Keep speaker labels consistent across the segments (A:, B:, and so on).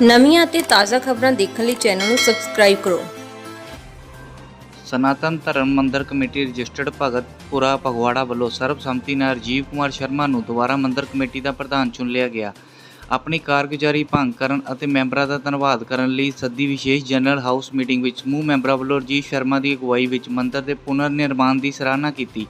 A: ਨਵੀਆਂ ਅਤੇ ਤਾਜ਼ਾ ਖਬਰਾਂ ਦੇਖਣ ਲਈ ਚੈਨਲ ਨੂੰ ਸਬਸਕ੍ਰਾਈਬ ਕਰੋ।
B: ਸਨਾਤਨ ਧਰਮ ਮੰਦਰ ਕਮੇਟੀ ਰਜਿਸਟਰਡ ਭਗਤ ਪੁਰਾ ਫਗਵਾੜਾ ਵੱਲੋਂ ਸਰਬਸੰਮਤੀ ਨਾਲ ਰਾਜੀਵ ਕੁਮਾਰ ਸ਼ਰਮਾ ਨੂੰ ਦੁਬਾਰਾ ਮੰਦਰ ਕਮੇਟੀ ਦਾ ਪ੍ਰਧਾਨ ਚੁਣ ਲਿਆ ਗਿਆ। ਆਪਣੀ ਕਾਰਗੁਜ਼ਾਰੀ ਭੰਗ ਕਰਨ ਅਤੇ ਮੈਂਬਰਾਂ ਦਾ ਧੰਨਵਾਦ ਕਰਨ ਲਈ ਸੱਦੀ ਵਿਸ਼ੇਸ਼ ਜਨਰਲ ਹਾਊਸ ਮੀਟਿੰਗ ਵਿੱਚ ਸਮੂਹ ਮੈਂਬਰਾਂ ਵੱਲੋਂ ਰਾਜੀਵ ਸ਼ਰਮਾ ਦੀ ਅਗਵਾਈ ਵਿੱਚ ਮੰਦਰ ਦੇ ਪੁਨਰ ਨਿਰਮਾਣ ਦੀ ਸਰਾਹਨਾ ਕੀਤੀ।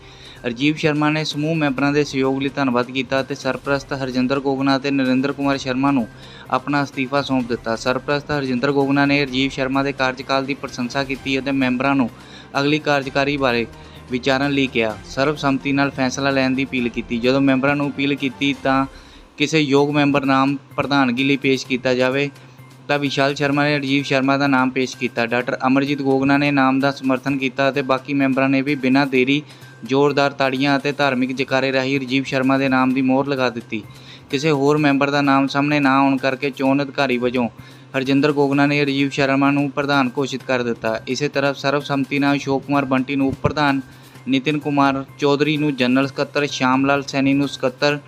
B: ਰਾਜੀਵ ਸ਼ਰਮਾ ਨੇ ਸਮੂਹ ਮੈਂਬਰਾਂ ਦੇ ਸਹਿਯੋਗ ਲਈ ਧੰਨਵਾਦ ਕੀਤਾ ਅਤੇ ਸਰਪ੍ਰਸਤ ਹਰਜਿੰਦਰ ਗੋਗਨਾ ਅਤੇ ਨਰਿੰਦਰ ਕੁਮਾਰ ਸ਼ਰਮਾ ਨੂੰ ਆਪਣਾ ਅਸਤੀਫਾ ਸੌਂਪ ਦਿੱਤਾ। ਸਰਪ੍ਰਸਤ ਹਰਜਿੰਦਰ ਗੋਗਨਾ ਨੇ ਰਾਜੀਵ ਸ਼ਰਮਾ ਦੇ ਕਾਰਜਕਾਲ ਦੀ ਪ੍ਰਸ਼ੰਸਾ ਕੀਤੀ ਅਤੇ ਮੈਂਬਰਾਂ ਨੂੰ ਅਗਲੀ ਕਾਰਜਕਾਰੀ ਬਾਰੇ ਵਿਚਾਰਨ ਲਈ ਕਿਹਾ। ਸਰਬਸੰਮਤੀ ਨਾਲ ਫੈਸਲਾ ਲੈਣ ਦੀ ਅਪੀਲ ਕੀਤੀ। ਜਦੋਂ ਮੈਂਬਰਾਂ ਨੂੰ ਅਪੀਲ ਕੀਤੀ ਤਾਂ ਕਿਸੇ ਯੋਗ ਮੈਂਬਰ ਨਾਮ ਪ੍ਰਧਾਨਗੀ ਲਈ ਪੇਸ਼ ਕੀਤਾ ਜਾਵੇ, ਤਾਂ ਵਿਸ਼ਾਲ ਸ਼ਰਮਾ ਨੇ ਰਾਜੀਵ ਸ਼ਰਮਾ ਦਾ ਨਾਮ ਪੇਸ਼ ਕੀਤਾ। ਡਾਕਟਰ ਅਮਰਜੀਤ ਗੋਗਨਾ ਨੇ ਨਾਮ ਦਾ ਸਮਰਥਨ ਕੀਤਾ ਅਤੇ ਬਾਕੀ ਮੈਂਬਰਾਂ ਨੇ ਵੀ ਬਿਨਾਂ ਦੇਰੀ ਜ਼ੋਰਦਾਰ ਤਾੜੀਆਂ ਅਤੇ ਧਾਰਮਿਕ ਜਕਾਰੇ ਰਾਹੀਂ ਰਾਜੀਵ ਸ਼ਰਮਾ ਦੇ ਨਾਮ ਦੀ ਮੋਹਰ ਲਗਾ ਦਿੱਤੀ। ਕਿਸੇ ਹੋਰ ਮੈਂਬਰ ਦਾ ਨਾਮ ਸਾਹਮਣੇ ਨਾ ਆਉਣ ਕਰਕੇ ਚੋਣ ਅਧਿਕਾਰੀ ਵਜੋਂ ਹਰਜਿੰਦਰ ਗੋਗਨਾ ਨੇ ਰਾਜੀਵ ਸ਼ਰਮਾ ਨੂੰ ਪ੍ਰਧਾਨ ਘੋਸ਼ਿਤ ਕਰ ਦਿੱਤਾ। ਇਸੇ ਤਰ੍ਹਾਂ ਸਰਬਸੰਮਤੀ ਨਾਲ ਅਸ਼ੋਕ ਕੁਮਾਰ ਬੰਟੀ ਨੂੰ ਉਪ ਪ੍ਰਧਾਨ ਨਿਤਿਨ ਕੁਮਾਰ ਚੌਧਰੀ ਨੂੰ ਜਨਰਲ ਸਕੱਤਰ ਸ਼ਾਮ ਲਾਲ ਸੈਣੀ ਨੂੰ ਸਕੱਤਰ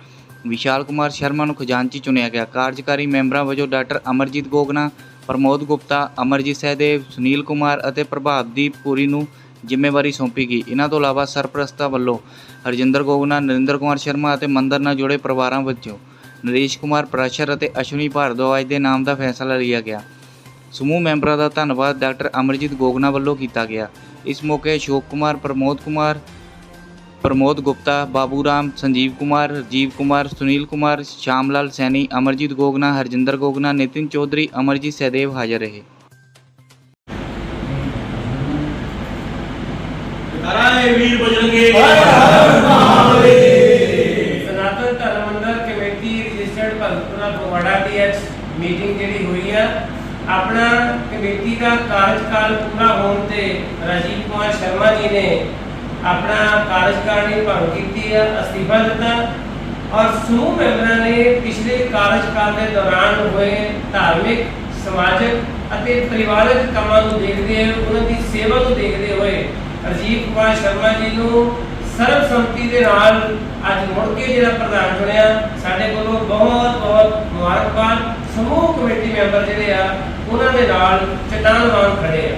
B: ਵਿਸ਼ਾਲ ਕੁਮਾਰ ਸ਼ਰਮਾ ਨੂੰ ਖਜ਼ਾਨਚੀ ਚੁਣਿਆ ਗਿਆ। ਕਾਰਜਕਾਰੀ ਮੈਂਬਰਾਂ ਵਜੋਂ ਡਾਕਟਰ ਅਮਰਜੀਤ ਗੋਗਨਾ, ਪ੍ਰਮੋਦ ਗੁਪਤਾ, ਅਮਰਜੀਤ ਸਹਿਦੇਵ, ਸੁਨੀਲ ਕੁਮਾਰ ਅਤੇ ਪ੍ਰਭਾਵਦੀਪ ਪੁਰੀ ਨੂੰ ਜ਼ਿੰਮੇਵਾਰੀ ਸੌਂਪੀ ਗਈ। ਇਹਨਾਂ ਤੋਂ ਇਲਾਵਾ ਸਰਪ੍ਰਸਤਾਂ ਵੱਲੋਂ ਹਰਜਿੰਦਰ ਗੋਗਨਾ, ਨਰਿੰਦਰ ਕੁਮਾਰ ਸ਼ਰਮਾ ਅਤੇ ਮੰਦਰ ਨਾਲ ਜੁੜੇ ਪਰਿਵਾਰਾਂ ਵਜੋਂ ਨਰੇਸ਼ ਕੁਮਾਰ, ਪ੍ਰਸ਼ਰ ਅਤੇ ਅਸ਼ਵਨੀ ਭਾਰਦਵਾਜ ਦੇ ਨਾਮ ਦਾ ਫੈਸਲਾ ਲਿਆ ਗਿਆ। ਸਮੂਹ ਮੈਂਬਰਾਂ ਦਾ ਧੰਨਵਾਦ ਡਾਕਟਰ ਅਮਰਜੀਤ ਗੋਗਨਾ ਵੱਲੋਂ ਕੀਤਾ ਗਿਆ। ਇਸ ਮੌਕੇ ਅਸ਼ੋਕ ਕੁਮਾਰ, ਪ੍ਰਮੋਦ ਕੁਮਾਰ ਪ੍ਰਮੋਦ ਗੁਪਤਾ ਬਾਬੂ ਰਾਮ ਸੰਜੀਵ ਕੁਮਾਰ ਰਾਜੀਵ ਕੁਮਾਰ ਸੁਨੀਲ ਕੁਮਾਰ ਸ਼ਾਮ ਲਾਲ ਸੈਣੀ ਅਮਰਜੀਤ ਗੋਗਨਾ ਹਰਜਿੰਦਰ ਗੋਗਨਾ ਨਿਤਿਨ ਚੌਧਰੀ ਅਮਰਜੀਤ ਸਹਿਦੇਵ ਹਾਜ਼ਰ ਰਹੇ
C: ਨਾਰਾਇਣ ਵੀਰ ਬਜਰੰਗੇ
D: ਸਨਾਤਨ ਧਰਮ ਮੰਦਰ ਕਮੇਟੀ ਰਜਿਸਟਰਡ ਭਗਤਪੁਰਾ ਫਗਵਾੜਾ ਦੀ ਅੱਜ ਮੀਟਿੰਗ ਜਿਹੜੀ ਹੋਈ ਆ ਆਪਣਾ ਕਮੇਟੀ ਦਾ ਕਾਰਜਕਾਲ ਪੂਰਾ ਹੋਣ ਤੇ ਰਾਜੀਵ ਕੁਮਾਰ ਸ਼ਰਮਾ ਜੀ ਨੇ ਆਪਣਾ ਕਾਰਜਕਾਰਨੀ ਭੰਗ ਕੀਤੀ ਆ ਅਸਤੀਫਾ ਦਿੱਤਾ ਔਰ ਸਮੂਹ ਮੈਂਬਰਾਂ ਨੇ ਪਿਛਲੇ ਕਾਰਜਕਾਲ ਦੇ ਦੌਰਾਨ ਹੋਏ ਧਾਰਮਿਕ, ਸਮਾਜਿਕ ਅਤੇ ਪਰਿਵਾਰਕ ਕੰਮਾਂ ਨੂੰ ਦੇਖਦੇ ਹੋਏ, ਉਹਨਾਂ ਦੀ ਸੇਵਾ ਨੂੰ ਦੇਖਦੇ ਹੋਏ ਰਾਜੀਵ ਕੁਮਾਰ ਸ਼ਰਮਾ ਜੀ ਨੂੰ ਸਰਬਸੰਮਤੀ ਦੇ ਨਾਲ ਅੱਜ ਮੁੜ ਕੇ ਜਿਹੜਾ ਪ੍ਰਧਾਨ ਚੁਣਿਆ, ਸਾਡੇ ਕੋਲੋਂ ਬਹੁਤ ਬਹੁਤ ਮੁਬਾਰਕਬਾਦ। ਸਮੂਹ ਕਮੇਟੀ ਮੈਂਬਰ ਜਿਹੜੇ ਆ, ਉਹਨਾਂ ਦੇ ਨਾਲ ਚਟਾਨ ਵਾਂਗ ਖੜੇ ਆ।